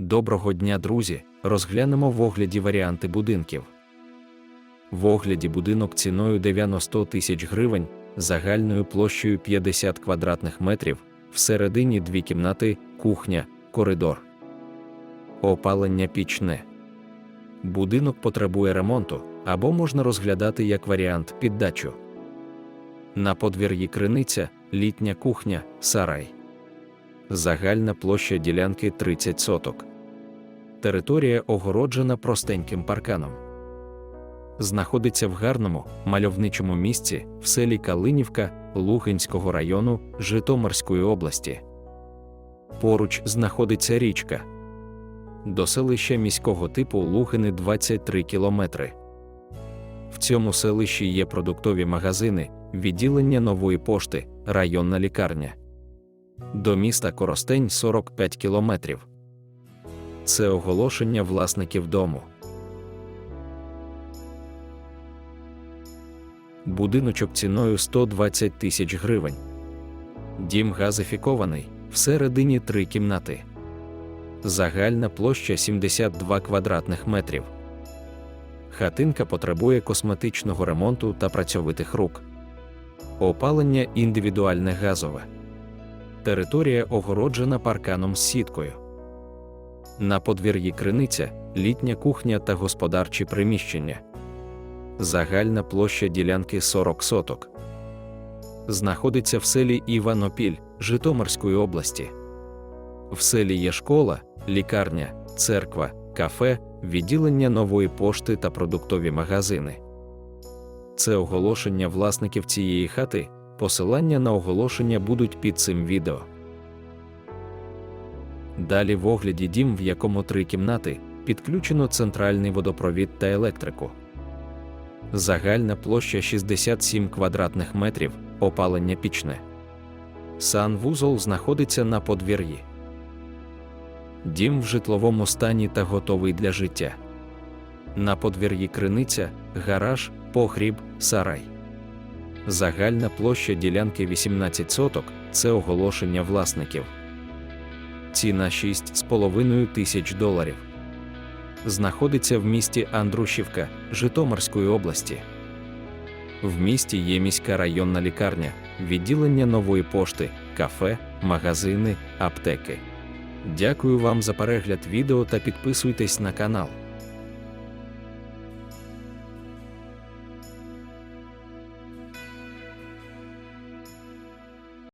Доброго дня, друзі! Розглянемо в огляді варіанти будинків. В огляді будинок ціною 90 тисяч гривень, загальною площею 50 квадратних метрів, всередині дві кімнати, кухня, коридор. Опалення пічне. Будинок потребує ремонту або можна розглядати як варіант під дачу. На подвір'ї криниця, літня кухня, сарай. Загальна площа ділянки 30 соток. Територія огороджена простеньким парканом. Знаходиться в гарному, мальовничому місці в селі Калинівка Лугинського району Житомирської області. Поруч знаходиться річка. До селища міського типу Лугини 23 кілометри. В цьому селищі є продуктові магазини, відділення нової пошти, районна лікарня. До міста Коростень 45 кілометрів. Це оголошення власників дому. Будиночок ціною 120 тисяч гривень. Дім газифікований, всередині три кімнати. Загальна площа 72 квадратних метрів. Хатинка потребує косметичного ремонту та працьовитих рук. Опалення індивідуальне газове. Територія огороджена парканом з сіткою. На подвір'ї криниця, літня кухня та господарчі приміщення. Загальна площа ділянки 40 соток. Знаходиться в селі Іванопіль Житомирської області. В селі є школа, лікарня, церква, кафе, відділення нової пошти та продуктові магазини. Це оголошення власників цієї хати. Посилання на оголошення будуть під цим відео. Далі в огляді дім, в якому три кімнати, підключено центральний водопровід та електрику. Загальна площа 67 квадратних метрів, опалення пічне. Санвузол знаходиться на подвір'ї. Дім в житловому стані та готовий для життя. На подвір'ї криниця, гараж, погріб, сарай. Загальна площа ділянки 18 соток це оголошення власників. Ціна 6,5 тисяч доларів. Знаходиться в місті Андрушівка Житомирської області. В місті є міська районна лікарня, відділення нової пошти, кафе, магазини, аптеки. Дякую вам за перегляд відео та підписуйтесь на канал.